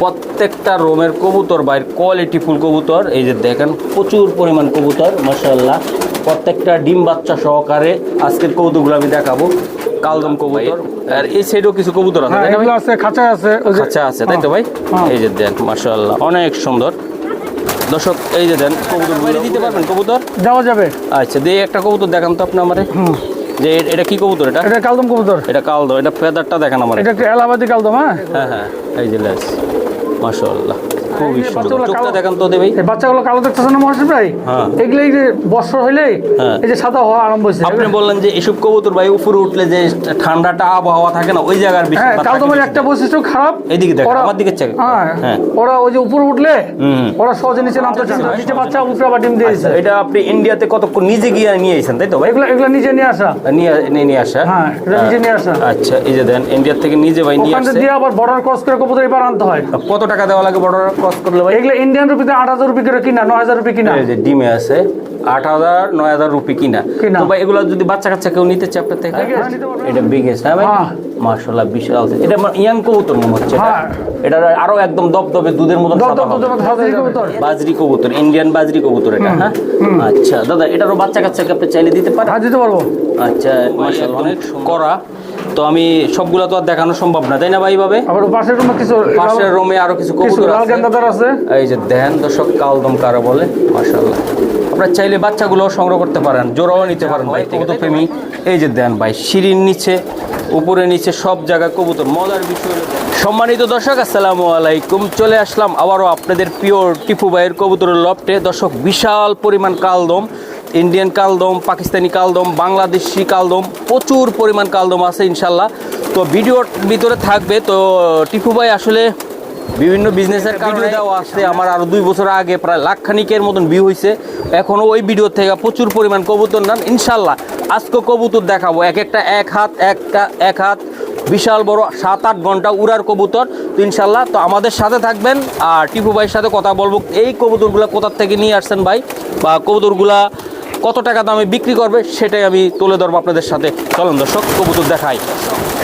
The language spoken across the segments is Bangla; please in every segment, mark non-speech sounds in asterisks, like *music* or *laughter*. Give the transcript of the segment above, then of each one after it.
প্রত্যেকটা রোমের কবুতর বাইর কোয়ালিটি ফুল কবুতর এই যে দেখেন প্রচুর পরিমাণ কবুতর মাসাল্লাহ প্রত্যেকটা ডিম বাচ্চা সহকারে আজকের কবুতরগুলো আমি দেখাবো। কালদম কবুতর। আর এই সাইডেও কিছু কবুতর আছে হ্যাঁ তাই না ভাই? এগুলো আছে খাঁচা আছে ওই যে- আচ্ছা আছে তাই তো ভাই? হ্যাঁ। এই যে দেন মাসাল্লাহ অনেক সুন্দর। দর্শক এই যে দেন কবুতর দিতে পারবেন কবুতর? দেওয়া যাবে। আচ্ছা দিয়ে একটা কবুতর দেখান তো আপনি আমারে। হুম। যে এটা কি কবুতর এটা? এটা কালদম কবুতর। এটা কালদম এটা ফেদারটা দেখান আমার। এটা একটা এলাহাবাদি কালদম হ্যাঁ? হ্যাঁ হ্যাঁ এই যে লেস মাশাআল্লাহ। খুবই সুন্দর চোখটা দেখান তো দে এই বাচ্চাগুলো কালো দেখতেছেন না মহাশিব ভাই? হ্যাঁ। এগুলো এই যে বর্ষা হইলেই হ্যাঁ। এই যে সাদা হওয়া আরম্ভ হয়েছে। আপনি বললেন যে এসব কবুতর ভাই উপরে উঠলে যে ঠান্ডাটা আবহাওয়া থাকে না ওই জায়গার বেশি হ্যাঁ বা থাকে কালদমের একটা বৈশিষ্ট্য খারাপ। এইদিকে দেখ আমার দিকে চেক। ওরা ওই যে উপরে উঠলে ওরা সহজে নিচে নামতে চায় নিচে বাচ্চা উপরে আবার ডিম দিয়েছে। আচ্ছা, এটা আপনি ইন্ডিয়াতে কতক্ষণ নিজে গিয়ে নিয়ে তাই তো ভাই? এগুলো এগুলো নিজে নিয়ে আসা। নিয়ে নিয়ে আসা? হ্যাঁ, এটা নিজে নিয়ে আসা। আচ্ছা এই যে দেন ইন্ডিয়া থেকে নিজে ভাই নিয়ে ওখান আসছে। দিয়ে আবার বর্ডার ক্রস করে কবুতর এবার আনতে হয়। কত টাকা দেওয়া লাগে বড় ক্রস করলে ভাই। এগুলো ইন্ডিয়ান রুপিতে আট হাজার রুপি করে কিনা নয় হাজার রুপি কিনা? এই যে ডিমে আছে আট হাজার নয় হাজার রুপি কিনা। তো ভাই এগুলো যদি বাচ্চা কাচ্চা কেউ নিতে চায় আপনার থেকে। এটা বিগেস্ট হ্যাঁ ভাই। মার্শাল্লাহ বিশাল এটা ইয়াং কবুতর মনে হচ্ছে এটা। হ্যাঁ। আরও একদম দপদপে দুধের মতন বাজরি কবুতর ইন্ডিয়ান বাজরি কবুতর এটা হ্যাঁ? আচ্ছা দাদা এটারও বাচ্চা কাচ্চাকে আপনি চাইলে দিতে পারেন? হ্যাঁ দিতে পারব। আচ্ছা মাশাআল্লাহ অনেক করা। তো আমি সবগুলা তো আর দেখানো সম্ভব না তাই না ভাই ভাবে আবার পাশের রুমে কিছু পাশের রুমে আরও কিছু কিছু কবুতর আছে। এই যে দেন দর্শক কালদম কারা বলে? মাশাআল্লাহ। আপনারা চাইলে বাচ্চাগুলো সংগ্রহ করতে পারেন জোড়াও নিতে পারেন ভাই কবুতর প্রেমী। এই যে দেন ভাই সিঁড়ির নিচে উপরে নিচে সব জায়গায় কবুতর মজার বিষয় সম্মানিত দর্শক আসসালামু আলাইকুম। চলে আসলাম আবারও আপনাদের পিওর টিপু ভাইয়ের কবুতরের লফটে। দর্শক বিশাল পরিমাণ কালদম ইন্ডিয়ান কালদম পাকিস্তানি কালদম বাংলাদেশি কালদম প্রচুর পরিমাণ কালদম আছে ইনশাল্লাহ তো ভিডিওর ভিতরে থাকবে তো টিপু ভাই আসলে বিভিন্ন বিজনেসের ভিডিও দেওয়া আসছে আমার আরও দুই বছর আগে প্রায় লাখ খানিকের মতন ভিউ হয়েছে এখনও ওই ভিডিও থেকে প্রচুর পরিমাণ কবুতর নাম ইনশাল্লাহ আজকে কবুতর দেখাবো। এক একটা এক হাত একটা এক হাত বিশাল বড় সাত আট ঘণ্টা উড়ার কবুতর। তো ইনশাল্লাহ তো আমাদের সাথে থাকবেন। আর টিপু ভাইয়ের সাথে কথা বলব। এই কবুতরগুলো কোথা থেকে নিয়ে আসছেন ভাই? বা কবুতরগুলা কত টাকা দামে বিক্রি করবে সেটাই আমি তুলে ধরবো আপনাদের সাথে। চলুন দর্শক কবুতর দেখাই।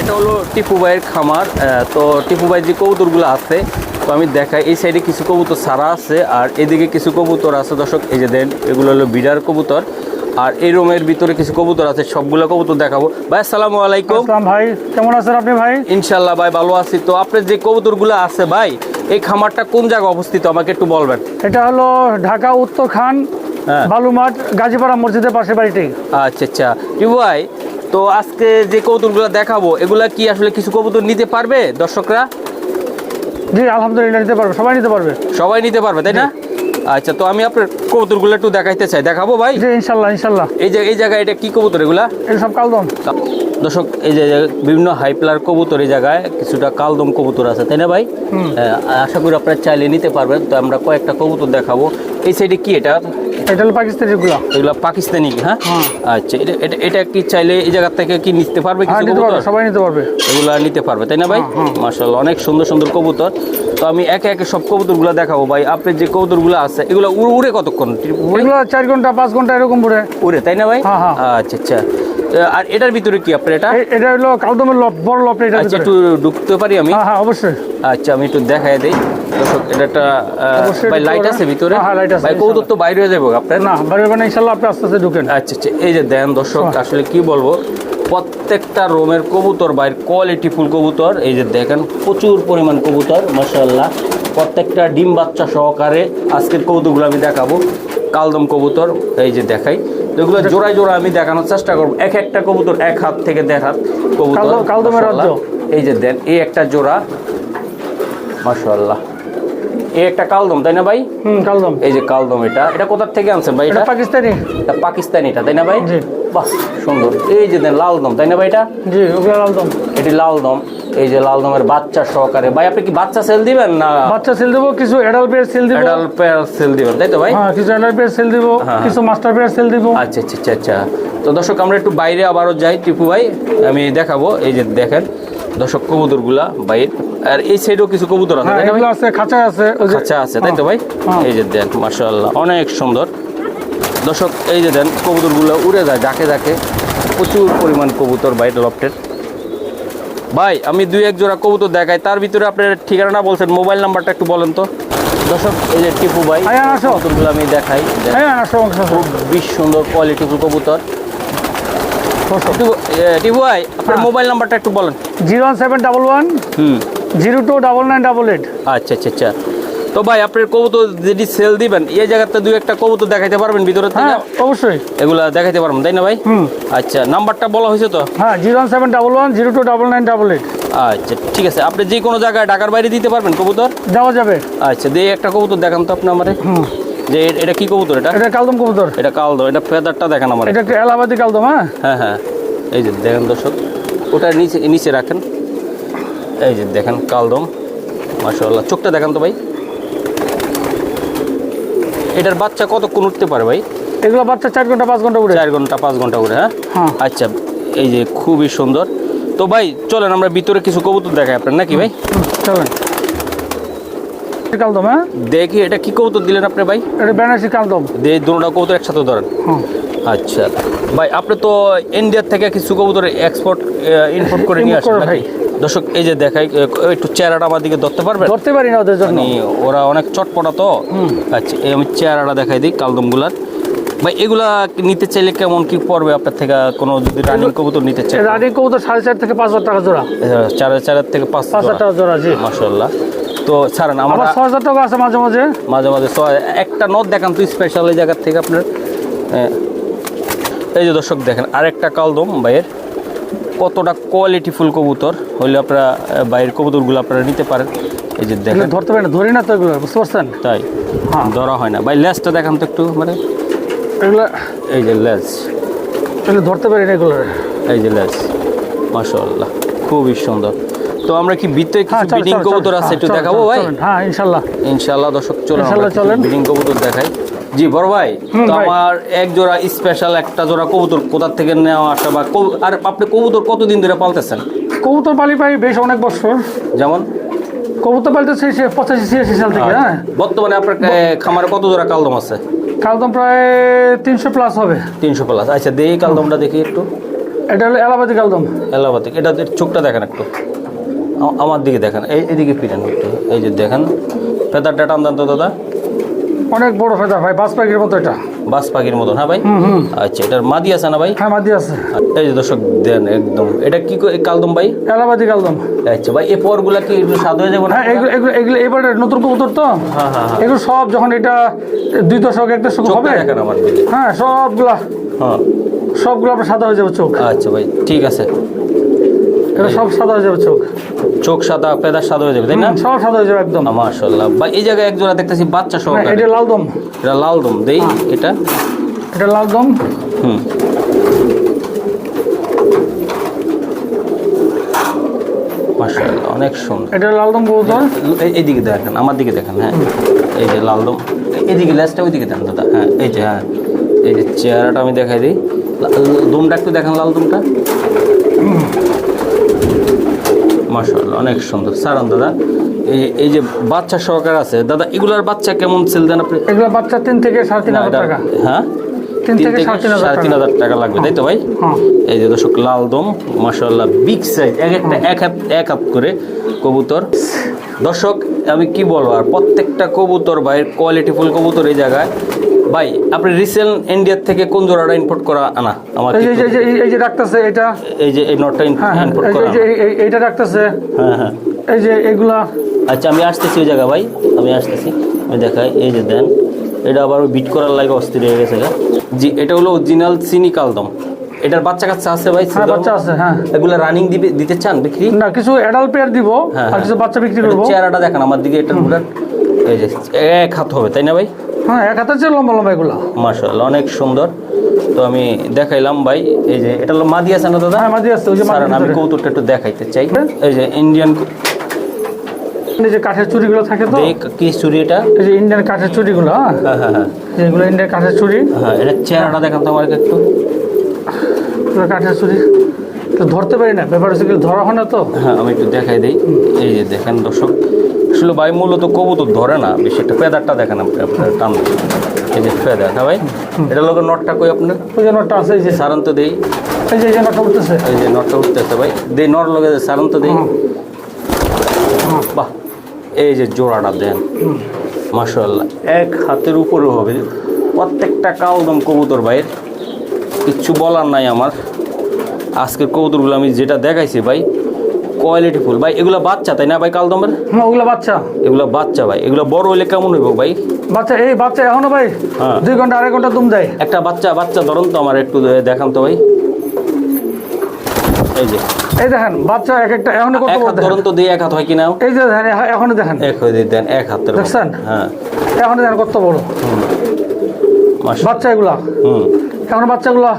এটা হলো টিপু ভাইয়ের খামার তো টিপু ভাই যে কবুতরগুলো আছে তো আমি দেখাই। এই সাইডে কিছু কবুতর সারা আছে আর এদিকে কিছু কবুতর আছে দর্শক এই যে দেন এগুলো হলো বিডার কবুতর। আর এই রুমের ভিতরে কিছু কবুতর আছে সবগুলো কবুতর দেখাবো। ভাই আসসালামু আলাইকুম। ভাই কেমন আছেন আপনি ভাই? ইনশাল্লাহ ভাই ভালো আছি। তো আপনার যে কবুতরগুলো আছে ভাই এই খামারটা কোন জায়গায় অবস্থিত আমাকে একটু বলবেন? এটা হলো ঢাকা উত্তর খান। বালুমাঠ গাজীপাড়া মসজিদের পাশে বাড়িটি। আচ্ছা আচ্ছা। ভাই তো আজকে যে কবুতরগুলো দেখাবো এগুলা কি আসলে কিছু কবুতর নিতে পারবে দর্শকরা? জি আলহামদুলিল্লাহ নিতে পারবে। সবাই নিতে পারবে। সবাই নিতে পারবে তাই না? আচ্ছা তো আমি আপনার কবুতরগুলো একটু দেখাইতে চাই। দেখাবো ভাই? জি ইনশাল্লাহ ইনশাল্লাহ। এই যে এই জায়গায় এটা কি কবুতর এগুলা? এটা সব কালদম। দর্শক এই যে বিভিন্ন হাইপ্লার কবুতর এই জায়গায় কিছুটা কালদম কবুতর আছে তাই না ভাই? আহ, আশা করি আপনারা চাইলে নিতে পারবেন। তো আমরা কয়েকটা কবুতর দেখাবো। এই সাইডে কি এটা? এটা হলো পাকিস্তানি গুলা। এগুলো পাকিস্তানি হ্যাঁ? হ্যাঁ। আচ্ছা এটা এটা এটা কি চাইলে এই জায়গা থেকে কি নিতে পারবে হ্যাঁ কিছু পারবে কবুতর? সবাই নিতে পারবে। এগুলো নিতে পারবে তাই না ভাই? হ্যাঁ, মার্শাল্লাহ অনেক সুন্দর সুন্দর কবুতর। তো আমি একে একে সব কবুতরগুলো দেখাবো ভাই। আপনার যে কবুতরগুলো আছে এগুলো উড়ে কতক্ষণ? এগুলো চার ঘণ্টা পাঁচ ঘণ্টা এরকম উড়ে উড়ে তাই না ভাই? হ্যাঁ, হ্যাঁ। আচ্ছা আচ্ছা। আর এটার ভিতরে কি আপনার এটা? এটা হলো কালদমের লপ বড় লপ এটা আচ্ছা একটু ঢুকতে পারি আমি? হ্যাঁ হ্যাঁ অবশ্যই। আচ্ছা আমি একটু দেখাই দিই। দর্শক এটা একটা ভাই লাইট আছে ভিতরে? হ্যাঁ, হ্যাঁ, লাইট আছে, ভাই কবুতর তো বাইরে হয়ে যাব আপনার। না বাইরে মানে ইনশাল্লাহ আপনি আস্তে আস্তে ঢুকেন। আচ্ছা আচ্ছা এই যে দেন দর্শক আসলে কি বলব প্রত্যেকটা রোমের কবুতর বাইর কোয়ালিটি ফুল কবুতর এই যে দেখেন প্রচুর পরিমাণ কবুতর মাসাল্লাহ প্রত্যেকটা ডিম বাচ্চা সহকারে আজকের কৌতুকগুলো আমি দেখাবো। কালদম কবুতর এই যে দেখাই। এগুলো জোড়ায় জোড়া আমি দেখানোর চেষ্টা করব। এক একটা কবুতর এক হাত থেকে দেড় হাত কবুতর কালদমের এই যে দেন এই একটা জোড়া মাশাল্লাহ এই একটা কালদম তাই না ভাই? হুম কালদম। এই যে কালদম এটা এটা কোথার থেকে আনছেন ভাই এটা এটা? পাকিস্তানি। এটা পাকিস্তানিটা তাই না ভাই? জি। বাহ সুন্দর। এই যে দেন লাল দম তাই না ভাই এটা? জি ওগুলো এটি লাল দম এই যে লাল দমের বাচ্চা সহকারে। ভাই আপনি কি বাচ্চা সেল দিবেন না? বাচ্চা সেল দেবো কিছু এডাল পেয়ার সেল দিব। এডাল পেয়ার সেল দিবেন তাই তো ভাই? হ্যাঁ কিছু এডাল পেয়ার সেল দিব। কিছু মাস্টার পেয়ার সেল দিব। আচ্ছা আচ্ছা আচ্ছা আচ্ছা। তো দর্শক আমরা একটু বাইরে আবারও যাই টিপু ভাই আমি দেখাবো। এই যে দেখেন দর্শক কবুতরগুলা বাইর আর এই সাইডেও কিছু কবুতর আছে হ্যাঁ এগুলো আছে খাঁচা আছে তাই তো ভাই? হ্যাঁ। এই যে দেন মাশাআল্লাহ অনেক সুন্দর। দর্শক এই যে দেন কবুতরগুলো উড়ে যায় ডাকে ডাকে। প্রচুর পরিমাণ কবুতর বাইরে লফটের। ভাই আমি দুই এক জোড়া কবুতর দেখাই তার ভিতরে আপনার ঠিকানাটা বলছেন মোবাইল নাম্বারটা একটু বলেন তো। দর্শক এই যে টিপু ভাই হ্যাঁ। কবুতরগুলো আমি দেখাই হ্যাঁ। খুব বেশ সুন্দর কোয়ালিটিফুল কবুতর। টিপু- এ, টিপু ভাই আপনার হ্যাঁ। মোবাইল নাম্বারটা একটু বলেন। Zero one seven double one hmm. Zero two double nine double eight. আচ্ছা আচ্ছা আচ্ছা। তো ভাই আপনার কবুতর যদি সেল দিবেন এই জায়গাতে দুই একটা কবুতর দেখাইতে পারবেন ভিতরে থেকে? হ্যাঁ অবশ্যই। এগুলা দেখাইতে পারবেন তাই না ভাই? আচ্ছা নাম্বারটা বলা হয়েছে তো? হ্যাঁ zero one seven double one zero two double nine double eight. আচ্ছা ঠিক আছে। আপনি যে কোনো জায়গায় ঢাকার বাইরে দিতে পারবেন কবুতর? দেওয়া যাবে। আচ্ছা দিয়ে একটা কবুতর দেখান তো আপনি আমারে। হুম। যে এটা কি কবুতর এটা? এটা কালদম কবুতর। এটা কালদো এটা ফেদারটা দেখান আমার। এটা একটা এলাহাবাদি কালদম হ্যাঁ? হ্যাঁ হ্যাঁ। এই যে দেখেন দর্শক ওটা নিচে নিচে রাখেন। এই যে দেখেন কালদম মাশাআল্লাহ। চোখটা দেখান তো ভাই। এটার বাচ্চা কতক্ষণ উঠতে পারে ভাই? এগুলো বাচ্চা চার ঘণ্টা পাঁচ ঘণ্টা উড়ে। চার ঘণ্টা পাঁচ ঘণ্টা করে হ্যাঁ? হ্যাঁ। আচ্ছা এই যে খুবই সুন্দর। তো ভাই চলেন আমরা ভিতরে কিছু কবুতর দেখাই আপনার নাকি ভাই? চলেন। কালদম হ্যাঁ? দেখি এটা কি কবুতর দিলেন আপনি ভাই? এটা বেনারসি কালদম। দিয়ে দুটা কবুতর একসাথে ধরেন। আচ্ছা। ভাই আপনি তো ইন্ডিয়ার থেকে কিছু কবুতর এক্সপোর্ট ইম্পোর্ট করে নিয়ে আসেন নাকি? দর্শক এই যে দেখাই একটু চেহারাটা আমার দিকে ধরতে পারবেন? ধরতে পারি না ওদের জন্য। মানে ওরা অনেক চটপটা তো। আচ্ছা এই আমি চেহারাটা দেখাই দিই কালদমগুলার। ভাই এগুলা নিতে চাইলে কেমন কি পড়বে আপনার থেকে? কোনো যদি রানিং কবুতর নিতে চাই? রানিং কবুতর সাড়ে চার থেকে পাঁচ হাজার টাকা জোড়া। চার চার থেকে পাঁচ হাজার টাকা জোড়া জি। মাসাল্লাহ তো ছাড়েন আমরা ছ হাজার টাকা আছে মাঝে মাঝে। মাঝে মাঝে একটা নদ দেখান তো স্পেশাল এই জায়গার থেকে আপনার। এই যে দর্শক দেখেন আরেকটা কালদম ভাইয়ের। কতটা কোয়ালিটি ফুল কবুতর হইলে আপনারা বাইরের কবুতরগুলো আপনারা নিতে পারেন। এই যে দেখেন। ধরতে পারি না ধরি না তো এগুলো বুঝতে পারছেন? তাই হ্যাঁ। ধরা হয় না। ভাই লেজটা দেখান তো একটু মানে। এগুলো এই যে লেজ। এগুলো ধরতে পারি না এগুলো। এই যে লেজ মাশাআল্লাহ খুবই সুন্দর। তো আমরা কি হ্যাঁ কিছু চলো, বিডিং কবুতর আছে একটু দেখাবো ভাই? হ্যাঁ ইনশাল্লাহ। ইনশাআল্লাহ দর্শক চলো ইনশাআল্লাহ চলেন। বিডিং কবুতর দেখাই। জি বড় ভাই তো আমার এক জোড়া স্পেশাল একটা জোড়া কবুতর কোথা থেকে নেওয়া আসা বা আর আপনি কবুতর কতদিন ধরে পালতেছেন? কবুতর পালি পাই বেশ অনেক বছর। যেমন? কবুতর পালিতেছে সে পঁচাশি ছিয়াশি সাল থেকে আচ্ছা। হ্যাঁ। বর্তমানে আপনার খামারে কত জোড়া কালদম আছে? কালদম প্রায় তিনশো প্লাস হবে। তিনশো প্লাস আচ্ছা দেখি কালদমটা দেখি একটু। এটা হলো এলাহাবাদি কালদম। এলাহাবাদ। এটা চোখটা দেখেন একটু। আমার দিকে দেখেন। এই এদিকে ফিরেন একটু। এই যে দেখেন ফেদারটা টান দেন তো দাদা? অনেক বড় ফেদার ভাই বাস পাখির মতো এটা। বাস পাখির মতন হ্যাঁ ভাই? আচ্ছা এটার মাদি আছে না ভাই? হ্যাঁ মাদি আছে। এই যে দর্শক দেন একদম। এটা কি কালদম ভাই? এলাহাবাদি কালদম। আচ্ছা ভাই এই পরগুলা কি একটু স্বাদ হয়ে যাবে না? হ্যাঁ এগুলো এগুলো এগুলো এবারে নতুন কবুতর তো। হ্যাঁ হ্যাঁ হ্যাঁ। এগুলো সব যখন এটা দুই দশক এক দশক হবে দেখেন আমার দিকে। হ্যাঁ সবগুলা হ্যাঁ। সবগুলো আপনার সাদা হয়ে যাবে চোখ। আচ্ছা ভাই ঠিক আছে। এটা সব সাদা হয়ে যাবে চোখ। চোখ সাদা পেদার সাদা হয়ে যাবে তাই না? সব সাদা হয়ে যাবে একদম। মাশাআল্লাহ। ভাই এই জায়গায় এক জোড়া দেখতেছি বাচ্চা সহ হ্যাঁ, এটা লালদম এটা লাল দম দেই এটা? এটা লালদম হুম। মাশাআল্লাহ অনেক সুন্দর। এটা লালদম কবুতর এই- এইদিকে দেখেন আমার দিকে দেখেন হ্যাঁ। এই যে লাল দম এদিকে লেজটা ওইদিকে দেন দাদা হ্যাঁ এই যে হ্যাঁ। এই যে চেহারাটা আমি দেখাই দিই। দমটা একটু দেখেন লাল দমটা। মাশাআল্লাহ অনেক সুন্দর। সারান দাদা এই যে বাচ্চা সহকার আছে দাদা এগুলার বাচ্চা কেমন সেল দেন আপনি? এগুলো বাচ্চা তিন থেকে সাড়ে তিন হাজার টাকা। হ্যাঁ? তিন তিন থেকে থেকে সাড়ে তিন হাজার সাড়ে তিন টাকা। হাজার টাকা লাগবে তাই তো ভাই? এই যে দর্শক লাল দম মাসাল্লাহ বিগ সাইজ এক একটা এক হাত এক হাত করে কবুতর। দর্শক আমি কি বলব আর প্রত্যেকটা কবুতর ভাই কোয়ালিটি ফুল কবুতর এই জায়গায়। ভাই আপনি রিসেন্ট ইন্ডিয়ার থেকে কোন জোড়াটা ইম্পোর্ট করা আনা? আমার এই যে এই যে রাখতেছে এটা। এই যে এই নটটা হ্যাঁ হ্যাঁ ইম্পোর্ট করা এইটা রাখতেছে। হ্যাঁ হ্যাঁ। এই যে এগুলা। আচ্ছা আমি আসতেছি ওই জায়গা ভাই আমি আসতেছি। আমি দেখাই এই যে দেন এটা আবার বিট করার লাগে অস্থির হয়ে গেছে। জি এটা হলো অরিজিনাল চিনি কালদম। এটার বাচ্চা কাচ্চা আছে ভাই হ্যাঁ বাচ্চা আছে হ্যাঁ। এগুলো রানিং দিবে দিতে চান বিক্রি? না কিছু অ্যাডাল্ট পেয়ার দিব হ্যাঁ, আর। কিছু বাচ্চা বিক্রি করব। চেহারাটা দেখেন আমার দিকে এটা এই যে এক হাত হবে তাই না ভাই? হ্যাঁ এক হাতের চেয়ে লম্বা লম্বা এগুলো। মার্শাল অনেক সুন্দর। তো আমি দেখাইলাম ভাই এই যে এটা হলো মাদি আছে না দাদা? হ্যাঁ মাদি আছে ওই যে আমি। কৌতুকটা একটু দেখাইতে চাই। এই যে ইন্ডিয়ান এই যে কাঠের চুড়িগুলো থাকে তো? কি চুরি এটা? এই যে ইন্ডিয়ান কাঠের চুড়িগুলো হ্যাঁ? হ্যাঁ হ্যাঁ হ্যাঁ। যেগুলো ইন্ডিয়ান কাঠের চুড়ি। হ্যাঁ এটা চেহারাটা দেখান তো আমাকে একটু। এগুলো কাঠের চুড়ি। তো ধরতে পারি না ব্যাপার হচ্ছে ধরা হয় না তো? হ্যাঁ আমি একটু দেখাই দিই। এই যে দেখেন দর্শক আসলে ভাই মূলত কবুতর ধরে না বেশি একটা ফেদারটা দেখেন আপনি আপনার টান। এই যে ফেদার হ্যাঁ ভাই? এটা লোকের নটটা কই আপনার? ওই যে নটটা আছে এই যে। সারান তো দেই। এই যে নটটা উঠতেছে। এই যে নটটা উঠতেছে ভাই। দেই নট লগে সারান তো দেই। বাহ এই যে জোড়াটা দেন। মাশাআল্লাহ। এক হাতের উপরে হবে। প্রত্যেকটা কালদম কবুতর ভাই। কিচ্ছু বলার নাই আমার। আজকের কবুতরগুলো আমি যেটা দেখাইছি ভাই কোয়ালিটি ফুল। ভাই এগুলো বাচ্চা তাই না ভাই কালদমের? হ্যাঁ ওগুলো বাচ্চা। এগুলো বাচ্চা ভাই এগুলো বড় হইলে কেমন হইব ভাই? বাচ্চা এই বাচ্চা এখনও ভাই হ্যাঁ। দুই ঘণ্টা আড়াই ঘণ্টা দুম দেয় একটা বাচ্চা বাচ্চা ধরুন তো আমার একটু দেখান তো ভাই। এই যে। এই দেখেন বাচ্চা এক একটা এখনও কত বড় হাত ধরুন তো দিয়ে এক হাত হয় কিনা এই যে দেখেন এখ- এখনও দেখেন। এক হয়ে দেন এক হাতের মতো। দেখছেন? হ্যাঁ। এখনও দেখেন কত বড়। বাচ্চা এগুলা। হুম। এখন বাচ্চাগুলা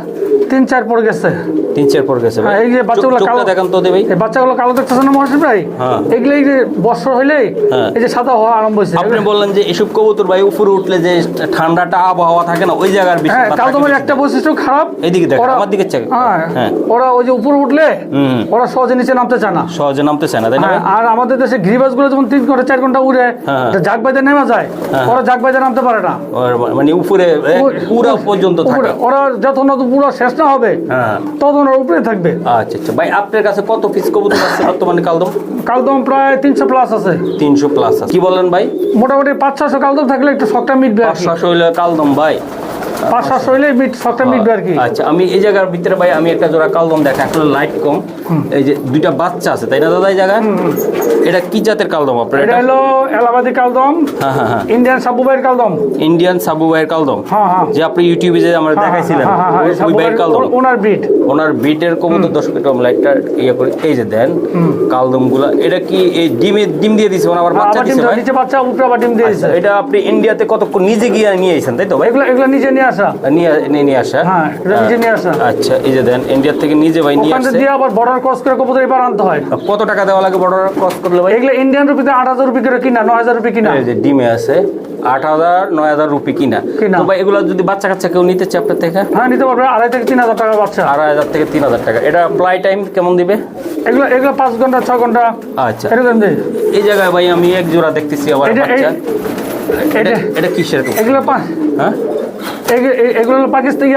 তিন চার পড়ে গেছে। তিন চার পর গেছে ভাই। হ্যাঁ, এই যে বাচ্চাগুলো কালো- দেখান তো দে এই বাচ্চাগুলো কালো দেখতেছেন না মহাশিব ভাই? হ্যাঁ। এগুলো এই যে বর্ষর হইলেই হ্যাঁ। এই যে সাদা হওয়া আরম্ভ হয়েছে। আপনি বললেন যে এসব কবুতর ভাই উপরে উঠলে যে ঠান্ডাটা আবহাওয়া থাকে না ওই জায়গার বেশি হ্যাঁ বাতাস কালদমের একটা বৈশিষ্ট্য খারাপ। এইদিকে দেখেন, ওরা- আমার দিকে চেক- হ্যাঁ হ্যাঁ। ওরা ওই যে উপরে উঠলে ওরা সহজে নিচে নামতে চায় না। সহজে নামতেছে না তাই না হ্যাঁ, আর আমাদের দেশে গিরিবাসগুলো যেমন তিন ঘণ্টা চার ঘণ্টা উড়ে হ্যাঁ। জাগ বাইতে নেমে যায় হ্যাঁ। ওরা জাগ বাইতে নামতে পারে না। মানে উপরে পুরা পর্যন্ত থাকে। ওরা যত না পুরো শেষ না হবে হ্যাঁ। উপরে থাকবে। আচ্ছা আচ্ছা। ভাই আপনার কাছে কত পিস কবুতর আছে বর্তমানে কালদম? কালদম প্রায় তিনশো প্লাস আছে। তিনশো প্লাস আছে। কি বললেন ভাই? মোটামুটি পাঁচ ছশো কালদম থাকলে একটু শখটা মিটবে হইলে কালদম ভাই। পাঁচ ছশো হইলে মিট শখটা মিটবে আর কি। আচ্ছা আমি এই জায়গার ভিতরে ভাই আমি একটা জোড়া কালদম দেখা আসলে লাইট কম। এই যে দুইটা বাচ্চা আছে তাই না দাদা এই জায়গায়? এটা কি জাতের কালদম আপনার এটা হলো এলাহাবাদি কালদম হ্যাঁ হ্যাঁ হ্যাঁ। ইন্ডিয়ান সাবুবাইয়ের কালদম। ইন্ডিয়ান সাবু ভাইয়ের কালদম? হ্যাঁ হ্যাঁ। যে আপনি ইউটিউবে যে আমরা দেখাইছিলেন হ্যাঁ, হ্যাঁ, হ্যাঁ, ওই- ভাইয়ের ভাইয়ের কালদম। ওনার ব্রিড ওনার বিটের কবুতর দর্শক একটু আমরা লাইটটা ইয়ে করে। এই যে দেন কালদমগুলা এটা কি এই ডিমে ডিম দিয়ে দিছে মানে আবার বাচ্চা দিছে ভাই? নিচে বাচ্চা উপরে আবার ডিম দিয়ে আচ্ছা, দিছে। এটা আপনি ইন্ডিয়াতে কতক্ষণ নিজে গিয়ে নিয়ে আইছেন তাই তো ভাই? এগুলা এগুলো নিচে নিয়ে আসা। নিয়ে নিয়ে আসা। হ্যাঁ, এটা নিজে নিয়ে আসা। আচ্ছা এই যে দেন ইন্ডিয়ার থেকে নিজে ভাই নিয়ে আসছে। দিয়ে আবার বর্ডার ক্রস করে কবুতর এবার আনতে হয়। কত টাকা দেওয়া লাগে বর্ডার ক্রস করলে ভাই? এগুলো ইন্ডিয়ান রুপিতে আট হাজার রুপি করে কিনা নয় হাজার রুপি কিনা। এই যে ডিমে আছে আট হাজার নয় হাজার রুপি কিনা। কিনা। তো ভাই এগুলো যদি বাচ্চা কাচ্চা কেউ নিতে চায় আপনার থেকে? হ্যাঁ নিতে পারবে আড়াই থেকে তিন হাজার টাকা বাচ্চা। আড়াই হাজার থেকে তিন হাজার টাকা। এটা প্লাই টাইম কেমন দিবে? এগুলো এগুলো পাঁচ ঘণ্টা ছ ঘণ্টা। আচ্ছা। এরকম এই জায়গায় ভাই আমি এক জোড়া দেখতেছি আবার এটা কিসের এগুলো হ্যাঁ? এগুলো পাকিস্তান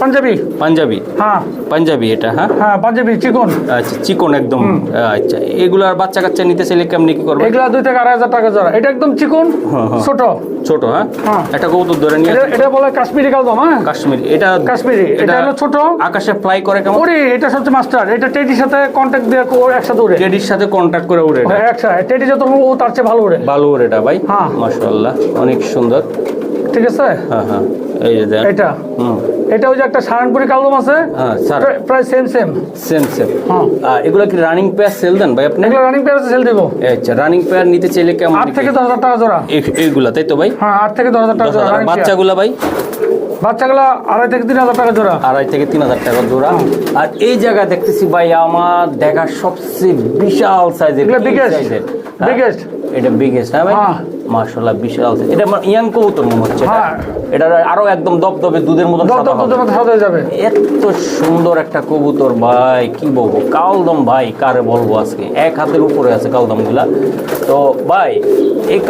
পাঞ্জাবি? পাঞ্জাবি। হ্যাঁ। পাঞ্জাবি এটা হ্যাঁ? হ্যাঁ পাঞ্জাবি চিকন। আচ্ছা চিকন একদম। আচ্ছা এগুলার বাচ্চা কাচ্চা নিতে চাইলে কেমনি কি করবে এগুলা দুই থেকে আড়াই হাজার টাকা জোড়া এটা একদম চিকন হ্যাঁ, হ্যাঁ। ছোট। ছোট হ্যাঁ? হ্যাঁ। একটা কবুতর ধরে নিয়ে এটা বলে কাশ্মীরি কালদম হ্যাঁ? কাশ্মীরি। এটা কাশ্মীরি। এটা হলো ছোট। আকাশে ফ্লাই করে কেমন? ওরে এটা সবচেয়ে মাস্টার এটা টেডির সাথে কন্ট্যাক্ট দিয়ে ও একসাথে উড়ে। টেডির সাথে কন্ট্যাক্ট করে উড়ে একসাথে। টেডি যত ও তার চেয়ে ভালো উড়ে। ভালো উড়ে এটা ভাই। হ্যাঁ। মাশাআল্লাহ অনেক সুন্দর। ঠিক আছে? হ্যাঁ হ্যাঁ। এই যে এটা। হুম। এটা ওই যে একটা সারানপুরি কালদম আছে? হ্যাঁ স্যার প্রায়- সেম সেম সেম সেম হ্যাঁ। এগুলো কি রানিং পেয়ার সেল দেন ভাই আপনি? এগুলো রানিং পেয়ার সেল দিব। আচ্ছা রানিং পেয়ার নিতে চাইলে কেমন আট কি? থেকে দশ হাজার টাকা জোড়া। এইগুলা তাই তো ভাই? হ্যাঁ আট থেকে দশ হাজার টাকা দশ জোড়া। বাচ্চাগুলা ভাই? বাচ্চাগুলো আড়াই থেকে তিন হাজার টাকা জোড়া। আড়াই থেকে তিন হাজার টাকা জোড়া। আর এই জায়গায় দেখতেছি ভাই আমার দেখা সবচেয়ে বিশাল সাইজের size-এর। হ্যাঁ? এটা বিগেস্ট হ্যাঁ ভাই? হ্যাঁ। বিশাল। এটা ইয়াং কবুতর মনে হচ্ছে এটা। হ্যাঁ। আরও একদম দুধের সাদা হবে। হয়ে যাবে এত সুন্দর একটা কবুতর ভাই কি বলব কালদম ভাই কারে বলব আজকে এক হাতের উপরে আছে তো ভাই এই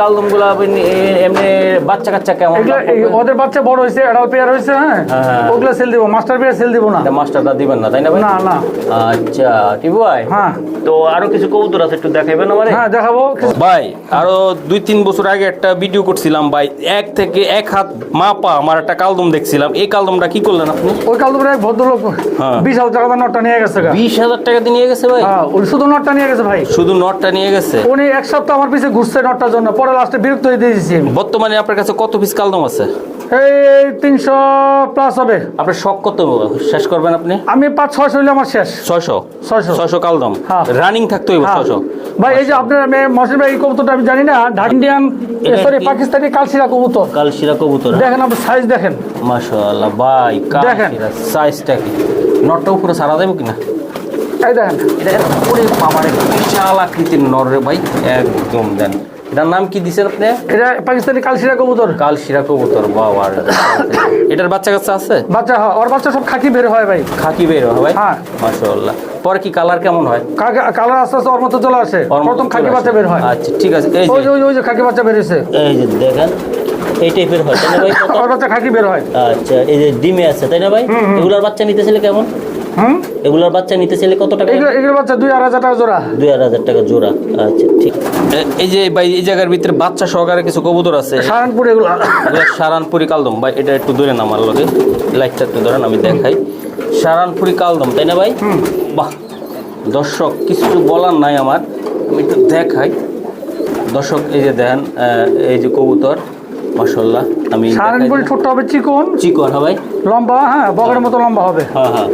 এমনি বাচ্চা কাচ্চা কেমন? ওদের বাচ্চা বড় হয়েছে পেয়ার হয়েছে হ্যাঁ হ্যাঁ। ওগুলো সেল দিব মাস্টার পেয়ার সেল দিব না মাস্টারটা দিবেন না তাই না ভাই না না আচ্ছা টিপু ভাই হ্যাঁ তো আরও কিছু কবুতর আছে একটু দেখাবেন আমারে হ্যাঁ দেখাবো ভাই আরও দুই তিন বছর আগে একটা ভিডিও করছিলাম ভাই এক থেকে এক হাত মাপা আমার একটা কালদম দেখছিলাম। এই কালদমটা কি করলেন আপনি? ওই কালদুপুরে এক ভদ্রলোক হ্যাঁ। বিশ হাজার টাকা নটটা নিয়ে গেছে বিশ হাজার টাকা দিয়ে নিয়ে গেছে ভাই? হ্যাঁ ওই শুধু নটটা নিয়ে গেছে ভাই। শুধু নটটা নিয়ে গেছে? উনি এক সপ্তাহ আমার পিছিয়ে ঘুরছে নটটার জন্য পরে লাস্টে বিরক্ত হয়ে দিয়ে দিয়েছি বর্তমানে আপনার কাছে কত পিস কালদম আছে? এই তিনশো প্লাস হবে। আপনার শখ কত? শেষ করবেন আপনি? আমি পাঁচ ছয়শো হইলে আমার শেষ। ছয়শো? ছয়শো। ছয়শো কালদম। হ্যাঁ। রানিং থাকতে হইব হ্যাঁ। ছয়শো। ভাই এই যে আপনার আমি মশির ভাই কবুতরটা আমি জানি না ঢাক ইন্ডিয়ান এটা সরি? পাকিস্তানি কালশিরা কবুতর। কাল শিরা কবুতর দেখেন আপনি সাইজ দেখেন। মাশাআল্লাহ ভাই দেখেন। সাইজটা কি? নটটা উপরে সারা দেবো কিনা? এই দেখেন। এটা ওরে বাবারে বিশাল আকৃতির নর রে ভাই একদম দেন। এটার নাম কি দিছেন আপনি? এটা পাকিস্তানি কালশিরা কবুতর। কাল শিরা কবুতর বাবার। এটার বাচ্চা কাচ্চা আছে? বাচ্চা হয় ওর বাচ্চা সব খাকি বের হয় ভাই। খাকি বের হয় ভাই? হ্যাঁ। মাশাআল্লাহ। পরে কি কালার কেমন হয়? কালার আস্তে আস্তে ওর মতো চলে আসে। প্রথম খাকি বাচ্চা বের হয়। আচ্ছা ঠিক আছে এই যে। ওই যে- ওই যে খাকি বাচ্চা বেরিয়েছে এই যে দেখেন এই টাইপের হয়। তাই না ভাই *laughs* ওর বাচ্চা খাকি বের হয়। আচ্ছা এই যে ডিমে আছে তাই না ভাই? এগুলার বাচ্চা নিতে চাইলে কেমন? হুম? এগুলার বাচ্চা নিতে চাইলে কত টাকা? এগুলো এগুলো বাচ্চা দুই আড়াই হাজার টাকা জোড়া। দুই আড়াই হাজার টাকা জোড়া। আচ্ছা ঠিক। এই যে ভাই এই জায়গার ভিতরে বাচ্চা সহকারে কিছু কবুতর আছে? সারানপুর এগুলো। সারানপুরি কালদম। ভাই এটা একটু ধরে না আমার লগে। লাইটটা একটু ধরেন আমি দেখাই। সারানপুরি কালদম তাই না ভাই? বাহ! দর্শক কিছু বলার নাই আমার। আমি একটু দেখাই। দর্শক এই যে দেখেন এই যে কবুতর মাসাল্লাহ আমি সারানপুরি ছোট্ট হবে চিকন। চিকন হ্যাঁ ভাই? লম্বা হ্যাঁ বগরের মতো লম্বা হবে। হ্যাঁ হ্যাঁ।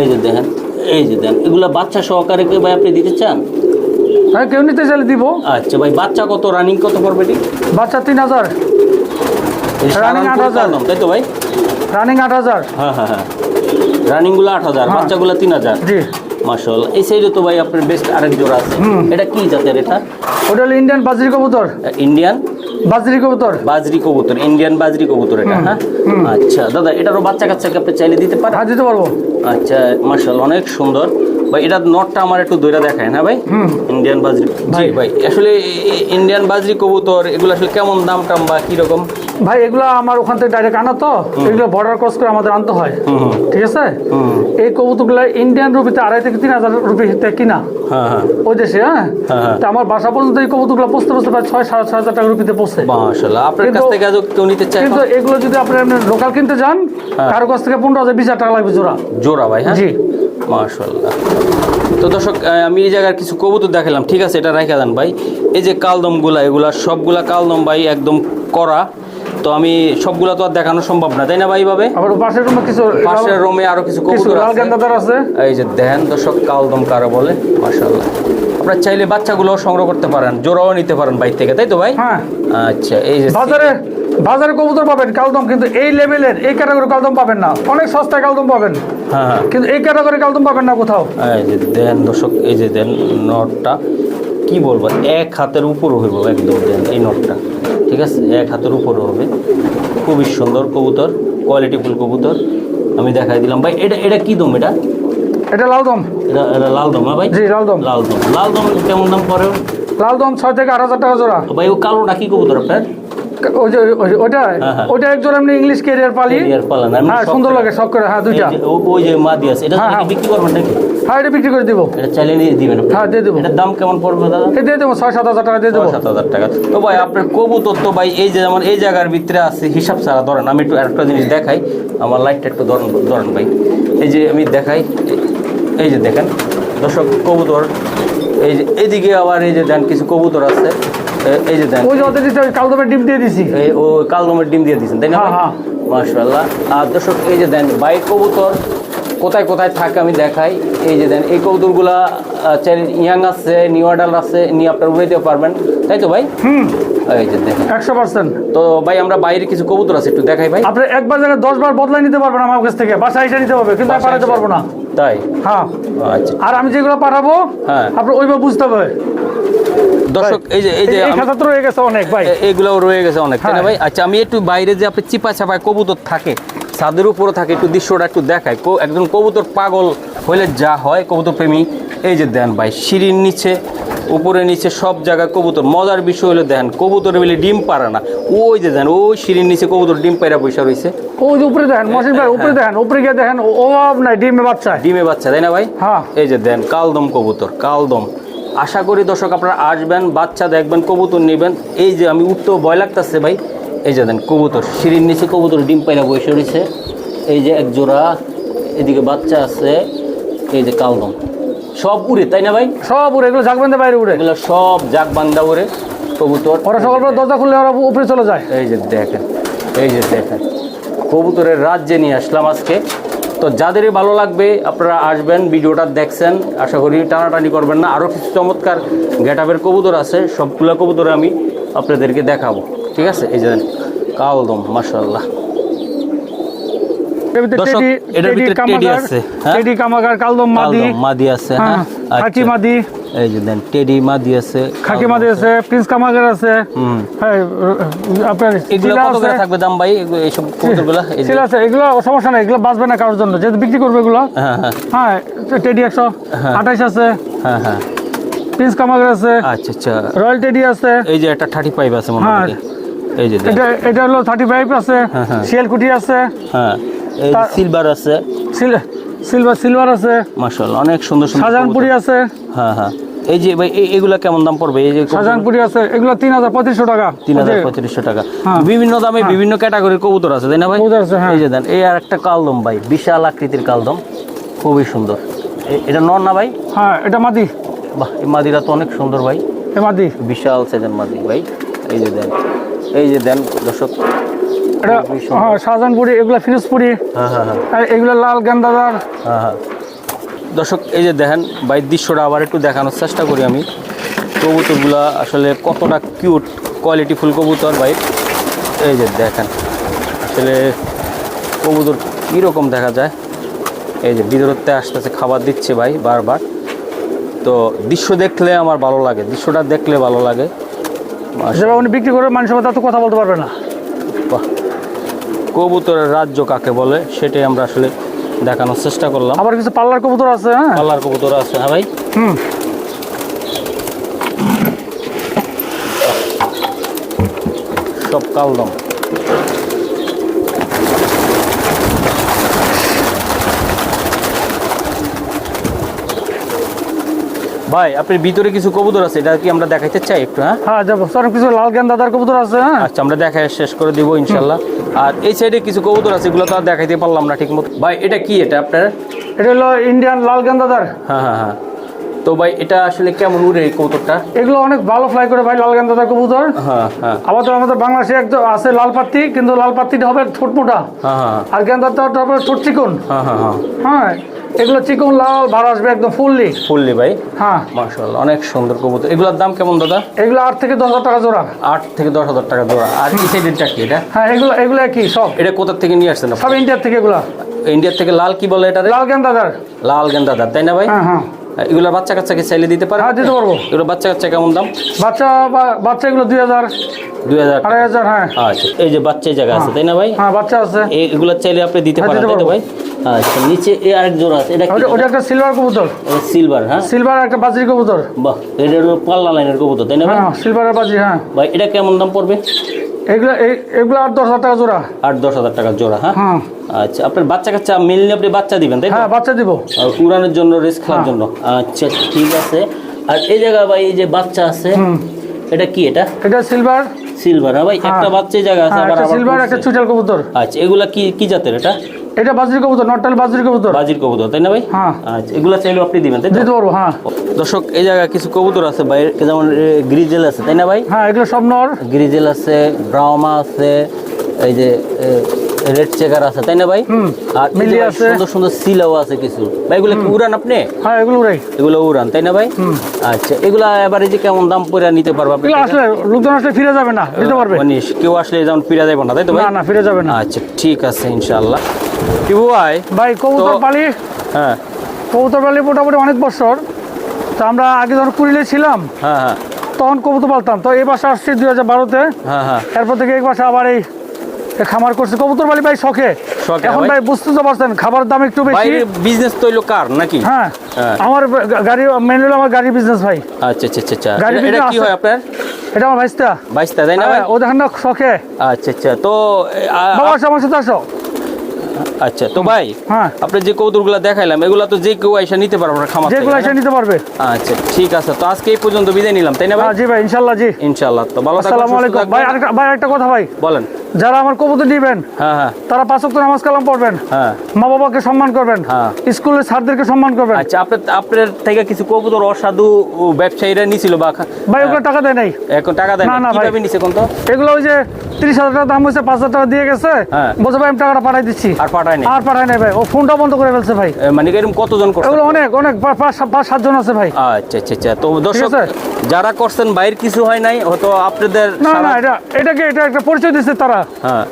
এই যে দেখেন এই যে দেখেন এগুলা বাচ্চা সহকারে কি ভাই আপনি দিতে চান? হ্যাঁ কেউ নিতে চাইলে দিব। আচ্ছা ভাই বাচ্চা কত রানিং কত পড়বে বাচ্চা তিন হাজার। সারানপুরি 8,000 কালদম, তাই তো ভাই? রানিং আট হাজার। হ্যাঁ হ্যাঁ হ্যাঁ। রানিংগুলো আট হাজার হ্যাঁ। বাচ্চাগুলো তিন হাজার। জি। মাশাল্লাহ এই সাইডে তো ভাই আপনার বেস্ট আরেক জোড়া আছে। এটা কি জাতের এটা? ওটা হলো ইন্ডিয়ান বাজরি কবুতর। ইন্ডিয়ান বাজরি কবুতর? বাজরি কবুতর ইন্ডিয়ান বাজরি কবুতর এটা হ্যাঁ? আচ্ছা দাদা এটারও বাচ্চা কাচ্চাকে আপনি চাইলে দিতে পারেন? হ্যাঁ দিতে পারব। আচ্ছা মার্শাল অনেক সুন্দর। ভাই এটার নটটা আমার একটু দইরা দেখায় না ভাই? ইন্ডিয়ান বাজরি জি ভাই। আসলে ইন্ডিয়ান বাজরি কবুতর এগুলো আসলে কেমন দাম টাম বা কীরকম ভাই এগুলো আমার ওখান থেকে ডাইরেক্ট আনা তো এগুলো বর্ডার ক্রস করে আমাদের আনতে হয়। ঠিক আছে? এই কবুতরগুলো ইন্ডিয়ান রুপিতে আড়াই থেকে তিন হাজার রুপিতে কিনা? হ্যাঁ হ্যাঁ। ওই দেশে হ্যাঁ? হ্যাঁ। তা আমার বাসা পর্যন্ত এই কবুতরগুলো পৌঁছতে পৌঁছতে প্রায় ছয় সাড়ে ছয় হাজার টাকা রুপিতে পৌঁছে। আপনার কাছ কিন্তু- থেকে কেউ নিতে চায় কিন্তু এগুলো যদি আপনি লোকাল কিনতে যান। কারও কাছ থেকে পনেরো হাজার বিশ হাজার টাকা লাগবে জোড়া। জোড়া ভাই হ্যাঁ? জি। তো দর্শক আমি এই জায়গার কিছু কবুতর দেখালাম ঠিক আছে? এটা রেখে দেন ভাই। এই যে কালদমগুলা এগুলা সবগুলা কালদম ভাই একদম করা। তো আমি সবগুলো তো আর দেখানো সম্ভব না তাই না ভাই ভাবে আবার পাশের রুমে কিছু পাশের রোমে আরও কিছু কবুতর আছে। এই যে দেন দর্শক কালদম কারও বলে? মাশাল্লাহ আপনারা চাইলে বাচ্চাগুলো সংগ্রহ করতে পারেন জোড়াও নিতে পারেন বাইর থেকে তাই তো ভাই? হ্যাঁ। আচ্ছা এই যে বাজারে বাজারে কবুতর পাবেন কালদম কিন্তু এই লেভেলের এই ক্যাটাগরি কালদম পাবেন না। অনেক সস্তায় কালদম পাবেন। হ্যাঁ হ্যাঁ। কিন্তু এই ক্যাটাগরি কালদম পাবেন না কোথাও। এই যে দেন দর্শক এই যে দেন নটটা। কি বলব এক হাতের উপর হইব একদম দেন এই নটটা। ঠিক আছে? এক হাতের উপরে হবে। খুবই সুন্দর কবুতর কোয়ালিটিফুল কবুতর। আমি দেখাই দিলাম। ভাই এটা এটা কি দম এটা? এটা লালদম এটা এটা লাল দম হ্যাঁ ভাই? জি লালদম লাল দম। লাল দম কেমন দাম পড়ে? লালদম ছয় থেকে আট হাজার টাকা জোড়া। ভাই ও কালো নাকি কবুতর আপনার? ওই যে ওটা হ্যাঁ, হ্যাঁ। ওটা একজন এমনি ইংলিশ ক্যারিয়ার পালি। হ্যাঁ সুন্দর লাগে শখ করে। হ্যাঁ দুইটা। ওই যে মাদি আছে এটা হ্যাঁ। বিক্রি করবেন নাকি? হ্যাঁ এটা বিক্রি করে দিব। এটা চাইলে নিয়ে দিবেন হ্যাঁ দিয়ে দেবো। এটার দাম কেমন পড়বে দাদা? এই দিয়ে দেবো ছয় সাত হাজার টাকা দিয়ে দেবো। সাত হাজার টাকা। তো ভাই আপনার কবুতর তো ভাই এই যে যেমন এই জায়গার ভিতরে আছে হিসাব ছাড়া ধরেন আমি একটু আরেকটা জিনিস দেখাই। আমার লাইটটা একটু ধরেন ধরেন ভাই। এই যে আমি দেখাই এই- যে দেখেন দর্শক কবুতর। এই যে এইদিকে আবার এই যে দেন কিছু কবুতর আছে। এই যে দেন। ওই যে কালদমের ডিম দিয়ে দিছি। ও কালদমের ডিম দিয়ে দিয়েছেন তাই না হ্যাঁ, হ্যাঁ। আর দর্শক এই যে দেন বাইক কবুতর। কোথায় কোথায় থাকে আমি দেখাই। এই যে দেন এই কবুতরগুলা ইয়াং আছে নিউ আডাল আছে নিয়ে আপনার উড়ে দিতে পারবেন। তাই তো ভাই? হুম। এই যে দেখেন। একশো পার্সেন্ট। তো ভাই আমরা বাইরে কিছু কবুতর আছে একটু দেখাই ভাই। আপনি একবার জায়গায় দশ বার বদলাই নিতে পারবেন আমার কাছ থেকে। নিতে কিন্তু পাঠাতে পারব না। তাই? হ্যাঁ। আচ্ছা। আর আমি যেগুলো পাঠাবো হ্যাঁ। আপনি ওইভাবে বুঝতে হবে। দর্শক এই যে এই যে রয়ে গেছে অনেক ভাই। রয়ে গেছে অনেক তাই না হ্যাঁ। ভাই? আচ্ছা আমি একটু বাইরে যে আপনি চিপা চাপায় কবুতর থাকে ছাদের উপরে থাকে একটু দৃশ্যটা একটু দেখায় একজন কবুতর পাগল হইলে যা হয় কবুতর প্রেমী এই যে দেন ভাই সিঁড়ির নিচে উপরে নিচে সব জায়গায় কবুতর। মজার বিষয় হলো দেখেন কবুতর মিলে ডিম পারে না। ওই যে দেন ওই সিঁড়ির নিচে কবুতর ডিম পাইরা বসে রয়েছে ওই যে উপরে দেখেন মসিন ভাই উপরে দেখেন উপরে গিয়ে দেখেন অভাব নাই ডিমে বাচ্চায় ডিমে বাচ্চা তাই না ভাই? হ্যাঁ। এই যে দেন কালদম কবুতর কালদম। আশা করি দর্শক আপনারা আসবেন বাচ্চা দেখবেন কবুতর নেবেন। এই যে আমি উঠতেও ভয় লাগতেছে ভাই এই যে দেন কবুতর সিঁড়ির নিচে কবুতর ডিম পাইরা বসে রয়েছে। এই যে এক জোড়া এদিকে বাচ্চা আছে এই যে কালদম সব উড়ে তাই না ভাই? সব উড়ে এগুলো ঝাঁকবেন বাইরে উড়ে। এগুলো সব জাগ বান্দা উড়ে কবুতর। ওরা সকালবেলা দরজা খুললে ওরা উপরে চলে যায়। এই যে দেখেন এই যে দেখেন। কবুতরের রাজ্যে নিয়ে আসলাম আজকে। তো যাদেরই ভালো লাগবে আপনারা আসবেন ভিডিওটা দেখছেন আশা করি টানাটানি করবেন না। আরও কিছু চমৎকার গেটাবের কবুতর আছে সবগুলো কবুতর আমি আপনাদেরকে দেখাবো। ঠিক আছে? এই যে কালদম মাসাল্লাহ এর ভিতরে দর্শক, টেডি- এটার ভিতরে টেডি আছে? টেডি কামাগার কালদম মাদি। মাদি আছে হ্যাঁ? খাকি। মাদি। এই যে দেন টেডি মাদি আছে খাকি মাদি আছে প্রিন্স কামাগার আছে। হুম। হ্যাঁ আপনার এগুলো কত করে থাকবে দাম ভাই? এগুলো- এইসব কবুতরগুলো এই আছে এগুলো সমস্যা নাই এগুলো বাঁচবে না কারোর জন্য। যেহেতু বিক্রি করবে এগুলো। হ্যাঁ হ্যাঁ। হ্যাঁ টেডি একশো হ্যাঁ। আঠাইশ আছে। হ্যাঁ হ্যাঁ। প্রিন্স কামাগার আছে। আচ্ছা আচ্ছা। রয়্যাল টেডি আছে। এই যে একটা থার্টি ফাইভ আছে মনে হয়। এই যে এটা এটা হলো থার্টি ফাইভ আছে হ্যাঁ, হ্যাঁ। শিয়ালকুটি আছে। হ্যাঁ এই সিলভার আছে। সিলভার সিলভার আছে। মাশাআল্লাহ অনেক সুন্দর সুন্দর শাহজাহানপুরি আছে। হ্যাঁ হ্যাঁ। এই যে ভাই এগুলা কেমন দাম পড়বে? এই যে শাহজাহানপুরি আছে এগুলো তিন হাজার পঁয়ত্রিশশো টাকা। তিন হাজার পঁয়ত্রিশশো টাকা। হ্যাঁ। বিভিন্ন দামে বিভিন্ন ক্যাটাগরির কবুতর আছে তাই না ভাই। এই যে দেন এই আর একটা কালদম ভাই বিশাল আকৃতির কালদম। খুবই সুন্দর। এটা নর না ভাই? হ্যাঁ এটা মাদি। বাহ এই মাদিরা তো অনেক সুন্দর ভাই। এ মাদি। বিশাল সাইজের মাদি ভাই। এই যে দেন এই যে দেন দর্শক হ্যাঁ শাহজাহানপুরি এগুলো ফিরোজপুরি হ্যাঁ হ্যাঁ এগুলো লাল গেন্দাদার দর্শক এই যে দেখেন ভাই দৃশ্যটা আবার একটু দেখানোর চেষ্টা করি আমি। কবুতরগুলা আসলে কতটা কিউট কোয়ালিটিফুল কবুতর ভাই? এই যে দেখেন আসলে কবুতর কীরকম দেখা যায়? এই যে বিদরত্বে আসতেছে খাবার দিচ্ছে ভাই বারবার। তো দৃশ্য দেখলে আমার ভালো লাগে দৃশ্যটা দেখলে ভালো লাগে। যেভাবে উনি বিক্রি করে মানুষের মধ্যে কথা বলতে পারবে না। বাহ। কবুতরের রাজ্য কাকে বলে সেটাই আমরা আসলে দেখানোর চেষ্টা করলাম। আবার কিছু পাল্লার কবুতর আছে হ্যাঁ? পাল্লার কবুতর আছে হ্যাঁ ভাই? হুম। সব কালদম। ভাই আপনার ভিতরে কিছু কবুতর আছে? এটা কি আমরা দেখাইতে চাই একটু হ্যাঁ? হ্যাঁ যাব। কিছু লাল গেন্দাদার কবুতর আছে হ্যাঁ? আচ্ছা আমরা দেখা শেষ করে দিব ইনশাল্লাহ। আর এই সাইডে কিছু কবুতর আছে এগুলো তো আর দেখাইতে পারলাম না ঠিক মতো ভাই এটা কি এটা আপনার? এটা হলো ইন্ডিয়ান লাল গেন্দাদার। হ্যাঁ হ্যাঁ হ্যাঁ। তো ভাই এটা আসলে কেমন উড়ে এই কবুতরটা? এগুলো অনেক ভালো ফ্লাই করে ভাই লাল গেন্দাদার কবুতর। হ্যাঁ হ্যাঁ। আবার তো আমাদের বাংলাদেশে একদম আছে লাল পাত্তি কিন্তু লাল পাত্তিটা হবে ঠোঁট মোটা হ্যাঁ হ্যাঁ। আর গেন্দারটা হবে ঠোঁট চিকন। হ্যাঁ হ্যাঁ হ্যাঁ। হ্যাঁ এগুলো চিকন লাল ভাড়া আসবে একদম ফুললি। ফুললি ভাই। হ্যাঁ। মার্শাল্লাহ অনেক সুন্দর কবুতর। এগুলোর দাম কেমন দাদা? এগুলো আট থেকে দশ হাজার টাকা জোড়া। আট থেকে দশ হাজার টাকা জোড়া। আর এই সাইডেরটা কি এটা? হ্যাঁ এগুলো এগুলো কি সব। এটা কোথা থেকে নিয়ে আসছেন সব ইন্ডিয়ার থেকে এগুলো। ইন্ডিয়ার থেকে লাল কি বলে এটা লাল গেন্দাদার। লাল গেন্দাদার তাই না ভাই? হ্যাঁ হ্যাঁ। এগুলো বাচ্চা কাচ্চাকে চাইলে দিতে পারে হ্যাঁ দিতে পারব। এগুলো বাচ্চা কাচ্চা কেমন দাম? বাচ্চা বাচ্চা এগুলো দুই হাজার দুই হাজার। আড়াই হাজার হ্যাঁ। আচ্ছা এই যে বাচ্চা জায়গা আছে তাই না ভাই? হ্যাঁ বাচ্চা আছে। এগুলো চাইলে আপনি দিতে হ্যাঁ, পারেন দিতে তাই তো ভাই? আচ্ছা নিচে এই আরেক জোড়া আছে এটা ওটা- একটা সিলভার কবুতর। সিলভার হ্যাঁ? সিলভার একটা বাজির কবুতর। বাহ এটা হলো পাল্লা লাইনের কবুতর তাই না ভাই? হ্যাঁ সিলভারের হ্যাঁ। ভাই এটা কেমন দাম পড়বে? এগুলো এগুলা আট দশ হাজার টাকা জোড়া। আট দশ হাজার টাকা জোড়া হ্যাঁ? হ্যাঁ। আচ্ছা আপনার বাচ্চা কাচ্চা মিললে আপনি বাচ্চা দিবেন তাই হ্যাঁ বাচ্চা দিব। আর উড়ানোর জন্য। জন্য। আচ্ছা ঠিক আছে। আর এই জায়গা ভাই এই যে বাচ্চা আছে এটা কি এটা? এটা সিলভার সিলভার হ্যাঁ ভাই একটা বাচ্চা জায়গা আছে আবার সিলভার ফুটছে। একটা চুটাল কবুতর। আচ্ছা এগুলা কি কি জাতের এটা? এটা বাজির কবুতর নটাল বাজির কবুতর। বাজির কবুতর তাই না ভাই? হ্যাঁ। আচ্ছা এগুলা চাইলেও আপনি দিবেন তাই দিতে পারব হ্যাঁ। দর্শক এই জায়গায় কিছু কবুতর আছে ভাই যেমন গ্রিজেল আছে তাই না ভাই? হ্যাঁ এগুলো সব নর। গ্রিজেল আছে ব্রাউমা আছে এই যে রেড চেকার আছে তাই না ভাই? আর মিলি আছে। সুন্দর সুন্দর সিলাও আছে কিছু। ভাই এগুলো কি উড়ান আপনি? হ্যাঁ এগুলো উড়াই। এগুলো উড়ান তাই না ভাই? আচ্ছা এগুলা এবারে যে কেমন দাম পরে নিতে পারব আপনি? আসলে লোকজন আসলে ফিরে যাবে না দিতে পারবে। মানে কেউ আসলে যেমন ফিরে যাবে না তাই তো ভাই? না না ফিরে যাবে না। আচ্ছা ঠিক আছে ইনশাআল্লাহ। টিপু ভাই ভাই কবুতর পালি? হ্যাঁ। কবুতর পালি মোটামুটি অনেক বছর। তো আমরা আগে যখন কুড়িলে ছিলাম হ্যাঁ হ্যাঁ। তখন কবুতর পালতাম। তো এই বাসা আসছি দুই হাজার বারোতে। হ্যাঁ হ্যাঁ। এরপর থেকে এই বাসা আবার এই খামার করছে। কবুতর পালি ভাই শখে? এখন ভাই। বুঝতে তো পারছেন খাবারের দাম একটু বেশি। বিজনেস তো কার নাকি? হ্যাঁ। আমার গাড়ি মেন হলো আমার গাড়ি বিজনেস ভাই। আচ্ছা আচ্ছা আচ্ছা আচ্ছা। গাড়ি এটা- কি হয় আপনার? এটা আমার ভাইস্তা। বাইশটা তাই না ভাই? ও দেখেন না শখে। আচ্ছা আচ্ছা। তো বাবা আমার সাথে আসো। আচ্ছা তো ভাই হ্যাঁ। আপনি যে কৌতুকগুলো দেখাইলাম এগুলো তো যে কেউ এসে নিতে পারব না খামার থেকে, যেগুলো তাই নিতে পারবে। আচ্ছা ঠিক আছে তো আজকে এই পর্যন্ত বিদায় নিলাম তাই না ভাই? হ্যাঁ জি ভাই ইনশাল্লাহ জি। ইনশাআল্লাহ তো ভালো থাকবেন আসসালামু আলাইকুম। ভাই ভাই একটা কথা ভাই। বলেন। যারা আমার কবুতর নিবেন হ্যাঁ হ্যাঁ। তারা পাঁচ ওয়াক্ত নামাজ কালাম পড়বেন হ্যাঁ। মা বাবাকে সম্মান করবেন হ্যাঁ। স্কুলের স্যারদেরকে সম্মান করবেন। আচ্ছা আপনার আপনার থেকে কিছু কবুতর অসাধু ব্যবসায়ীরা নিছিল বা ভাই ওগুলো টাকা দেয় নাই। এখন টাকা দেয় না। কীভাবে নিছে কোন তো এগুলো ওই যে তিরিশ হাজার টাকা দাম হয়েছে পাঁচ হাজার টাকা দিয়ে গেছে। হ্যাঁ। বলছে ভাই আমি টাকাটা পাঠাই দিচ্ছি। আর পাঠায় নাই। আর পাঠায় নাই ভাই। ও ফোনটা বন্ধ করে ফেলছে ভাই। মানে এরকম কতজন করছে? এগুলো অনেক অনেক পাঁচ সাতজন আছে ভাই। আচ্ছা আচ্ছা আচ্ছা। তো দর্শক যারা করছেন বাইরের কিছু হয় নাই হয়তো আপনাদের না না এটা এটাকে এটা একটা পরিচয় দিচ্ছে তারা। হ্যাঁ।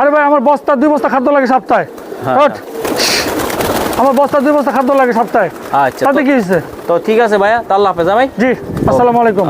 আরে ভাই আমার বস্তা দুই বস্তা খাদ্য লাগে সপ্তাহে। হ্যাঁ, হট। আমার বস্তা দুই বস্তা খাদ্য লাগে সপ্তাহে। আচ্ছা তাতে কি হয়েছে? তো ঠিক আছে ভাইয়া তা আল্লাহ হাফেজ হ্যাঁ ভাই? জি আসসালামু আলাইকুম।